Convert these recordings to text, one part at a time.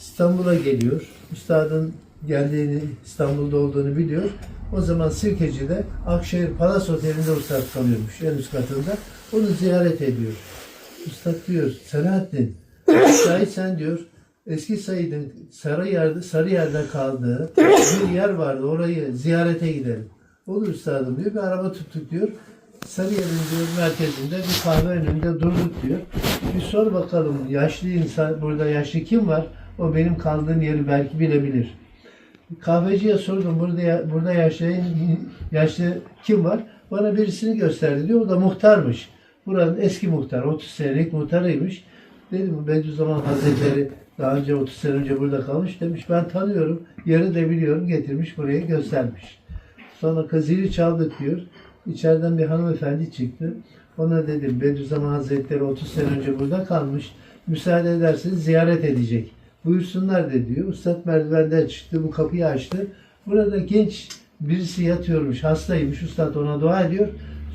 İstanbul'a geliyor. Üstadın geldiğini, İstanbul'da olduğunu biliyor. O zaman Sirkeci'de Akşehir Palas Oteli'nde ustad kalıyormuş en üst katında. Onu ziyaret ediyor. Ustad diyor, Selahattin, Şahit sen diyor, eski Said'in Sarıyer'de, Sarıyer'de kaldığı bir yer vardı. Orayı ziyarete gidelim. Olur üstadım diyor. Bir araba tuttuk diyor. Sarıyer'in diyor merkezinde bir kahve önünde durduk diyor. Bir sor bakalım yaşlı insan burada yaşlı kim var? O benim kaldığım yeri belki bilebilir. Kahveciye sordum burada burada yaşlı yaşlı kim var? Bana birisini gösterdi diyor. O da muhtarmış. Buranın eski muhtar, 30 senelik muhtarıymış. Dedim Bediüzzaman Hazretleri daha önce 30 sene önce burada kalmış demiş. Ben tanıyorum, yeri de biliyorum. Getirmiş buraya göstermiş. Sonra kazili çaldık diyor. İçeriden bir hanımefendi çıktı. Ona dedim Bediüzzaman Hazretleri 30 sene önce burada kalmış. Müsaade ederseniz ziyaret edecek. Buyursunlar de diyor. Ustad merdivenden çıktı. Bu kapıyı açtı. Burada genç birisi yatıyormuş. Hastaymış. Ustad ona dua ediyor.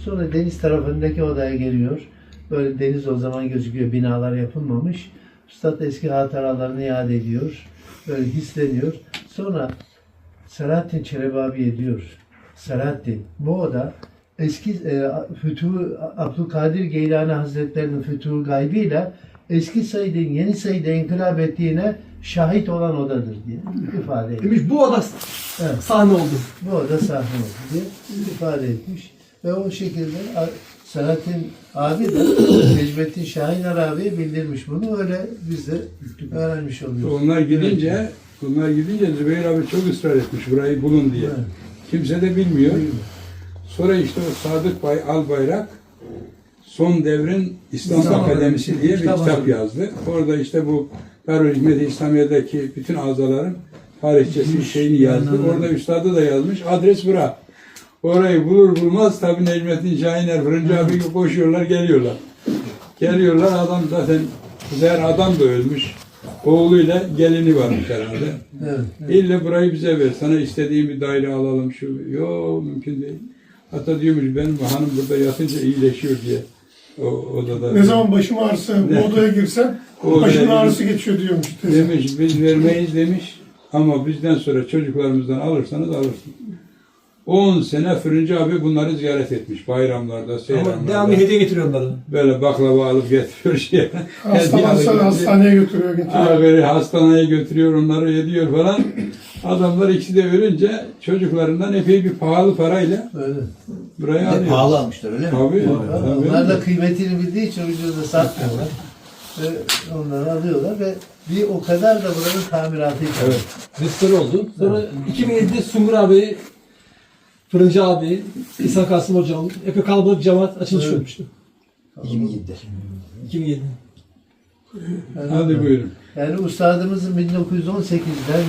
Sonra deniz tarafındaki odaya geliyor. Böyle deniz o zaman gözüküyor. Binalar yapılmamış. Ustad eski hatıralarını yad ediyor. Böyle hisleniyor. Sonra Selahattin Çelebi abiye diyor. Selahattin bu oda eski e, Fütuhu Abdülkadir Geylani Hazretlerinin Fütuhu gaybıyla eski Said'in yeni Said'e inkılap ettiğine şahit olan odadır diye ifade etmiş. Demiş bu oda Evet. sahne oldu. Bu oda sahne oldu diye ifade etmiş. Ve o şekilde Selahattin abi de Necmettin Şahiner abiye bildirmiş bunu. Öyle biz de öğrenmiş oluyoruz. Onlar gidince, onlar gidince Zübeyir abi çok ısrar etmiş burayı bulun diye. Evet. Kimse de bilmiyor. Sonra işte o Sadık Bay Albayrak son devrin İslam İslam Akademisi diye bir Kitap kitap yazdı. Orada işte bu Darül Hikmet-i İslamiye'deki bütün azaların tarihçesi şeyini yazdı. Orada üstadı da yazmış. Adres bura. Orayı bulur bulmaz tabi Necmettin Şahiner Fırıncı abi koşuyorlar geliyorlar. Geliyorlar adam zaten Zer adam da ölmüş. Oğluyla gelini varmış herhalde. Evet. İlle burayı bize ver. Sana istediğin bir daire alalım şu. Yok mümkün değil. Hatta diyormuş benim hanım burada yatınca iyileşiyor diye. O odada. Ne zaman başım ağrısa bu odaya girsem O odaya başımın ağrısı geçiyor diyormuş. teyze. Demiş biz vermeyiz demiş. Ama bizden sonra çocuklarımızdan alırsanız alırsınız. 10 sene Fırıncı abi bunları ziyaret etmiş. Bayramlarda, Ama seyranlarda. devamlı hediye getiriyor onlara. Böyle baklava alıp getiriyor şey. Hastalansa hastaneye götürüyor getiriyor. Ağabey hastaneye götürüyor onları yediyor falan. Adamlar ikisi de ölünce çocuklarından epey bir pahalı parayla Öyle. buraya alıyor. pahalı almışlar öyle mi? Tabii. Onlar tabii. da kıymetini bildiği için ucuza satmıyorlar. ve onları alıyorlar ve bir o kadar da buranın tamiratı için. Evet. Restore oldu. Sonra 2007'de Sungur abi, Fırıncı abi, İsa Kasım hocam, epey kalabalık cemaat açılış Evet. olmuştu. 2007'de. 2007. Yani, Hadi buyurun. yani ustadımızın 1918'den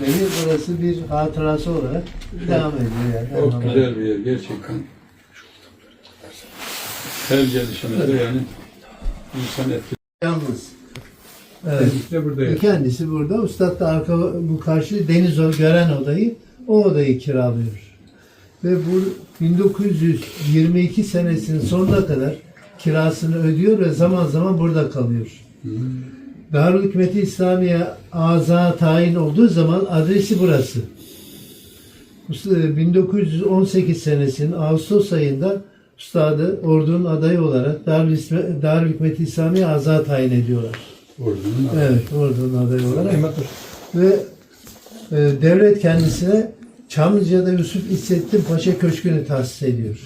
beri burası bir hatırası olarak devam ediyor. Yani. Çok güzel bir yer gerçekten. Her gelişimizde yani insan etkisi. Yalnız. Evet. buradayız. Kendisi burada. Ustad da arka bu karşı deniz o gören odayı o odayı kiralıyor. Ve bu 1922 senesinin sonuna kadar kirasını ödüyor ve zaman zaman burada kalıyor. Darül Hikmet-i İslamiye aza tayin olduğu zaman adresi burası. Usta- 1918 senesinin Ağustos ayında Üstadı ordunun adayı olarak Darül, Darül Hikmet-i İslamiye aza tayin ediyorlar. Ordunun adı. Evet, ordunun adayı olarak. Ve e, devlet kendisine Çamlıca'da Yusuf İssettin Paşa Köşkü'nü tahsis ediyor.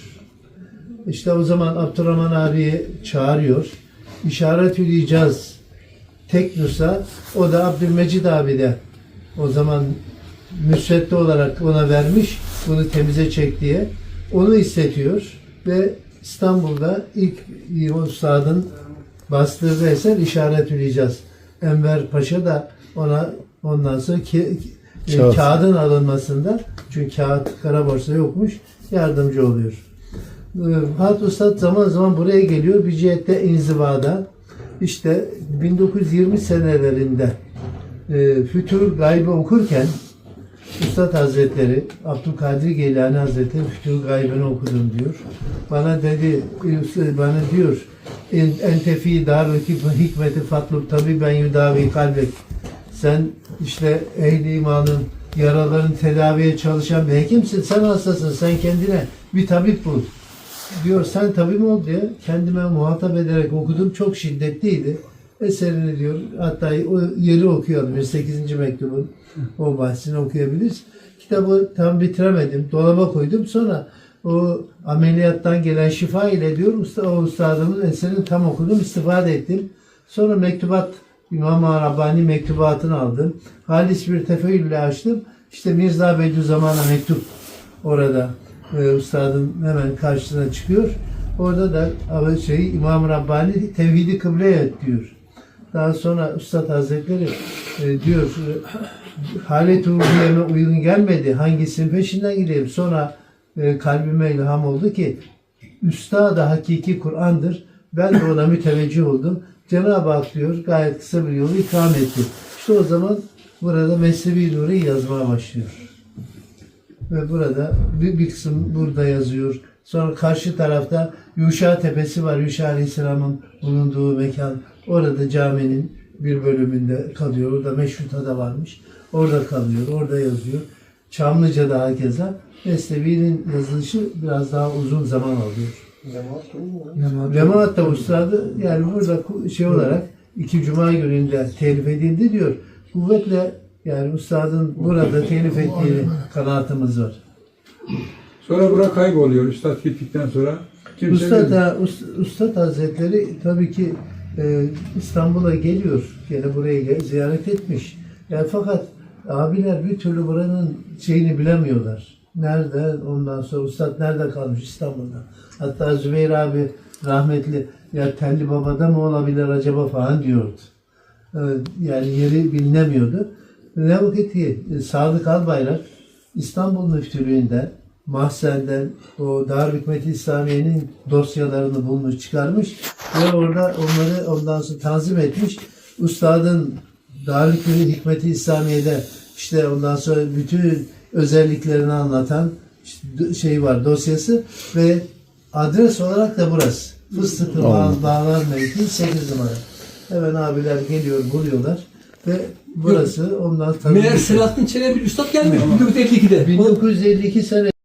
İşte o zaman Abdurrahman abiyi çağırıyor. İşaretül İcaz Teknus'a o da Abdülmecid abi de o zaman müsvedde olarak ona vermiş bunu temize çek diye. Onu istetiyor ve İstanbul'da ilk üstadın bastırdığı eser İşaretül İcaz. Enver Paşa da ona ondan sonra ki, e, Kağıt. kağıdın alınmasında çünkü kağıt kara borsa yokmuş yardımcı oluyor. Ee, Hat Ustad zaman zaman buraya geliyor bir cihette inzivada. İşte 1920 senelerinde e, Fütur Gaybı okurken Üstad Hazretleri, Abdülkadir Geylani Hazretleri Fütur Gaybı'nı okudum diyor. Bana dedi, bana diyor, en tefi dar hikmeti fatlu tabi ben yudavi kalbek. Sen işte ehli imanın yaralarını tedaviye çalışan bir hekimsin. Sen hastasın. Sen kendine bir tabip bul. Diyor sen tabip ol diye kendime muhatap ederek okudum. Çok şiddetliydi. Eserini diyor hatta o yeri okuyalım. 8. mektubun o bahsini okuyabiliriz. Kitabı tam bitiremedim. Dolaba koydum. Sonra o ameliyattan gelen şifa ile diyor usta, o ustadımın eserini tam okudum. istifade ettim. Sonra mektubat İmam-ı Rabbani mektubatını aldım. Halis bir tefeyyülle açtım. İşte Mirza Bediüzzaman'a mektup orada e, ustadın hemen karşısına çıkıyor. Orada da şey İmam Rabbani tevhidi kıbleye et diyor. Daha sonra Üstad Hazretleri e, diyor halet ruhiyeme uygun gelmedi. Hangisinin peşinden gideyim? Sonra e, kalbime ilham oldu ki Üstad hakiki Kur'an'dır. Ben de ona müteveccih oldum. Cenab-ı Hak diyor gayet kısa bir yolu ikram etti. İşte o zaman burada Mesnevi Nuri yazmaya başlıyor. Ve burada bir, bir kısım burada yazıyor. Sonra karşı tarafta Yuşa Tepesi var. Yuşa Aleyhisselam'ın bulunduğu mekan. Orada caminin bir bölümünde kalıyor. Orada Meşrut'a da varmış. Orada kalıyor. Orada yazıyor. Çamlıca'da hakeza. Mesnevi'nin yazılışı biraz daha uzun zaman alıyor. Cemaat da ustadı yani burada şey olarak iki cuma gününde telif edildi diyor. Kuvvetle yani ustadın burada telif ettiği kanaatimiz var. Sonra bura kayboluyor üstad gittikten sonra. Kimse da, Us- Ustad Hazretleri tabii ki e, İstanbul'a geliyor. Gene buraya gel- ziyaret etmiş. Yani fakat abiler bir türlü buranın şeyini bilemiyorlar. Nerede? Ondan sonra Ustad nerede kalmış İstanbul'da? Hatta Zübeyir abi rahmetli ya Telli Baba'da mı olabilir acaba falan diyordu. Yani yeri bilinemiyordu. Ki e, Sadık Albayrak İstanbul Müftülüğü'nden Mahzen'den o Darülhikmet İslamiye'nin dosyalarını bulmuş, çıkarmış ve orada onları ondan sonra tanzim etmiş. Ustadın Darülhikmet İslamiye'de işte ondan sonra bütün özelliklerini anlatan şey var dosyası ve adres olarak da burası. Fıstıklı Bağ, Bağlar Mevki 8 numara. Hemen abiler geliyor, buluyorlar ve burası ondan tanınmış. Meğer Selahattin Çelebi Üstad gelmiş 1952'de. 1952 sene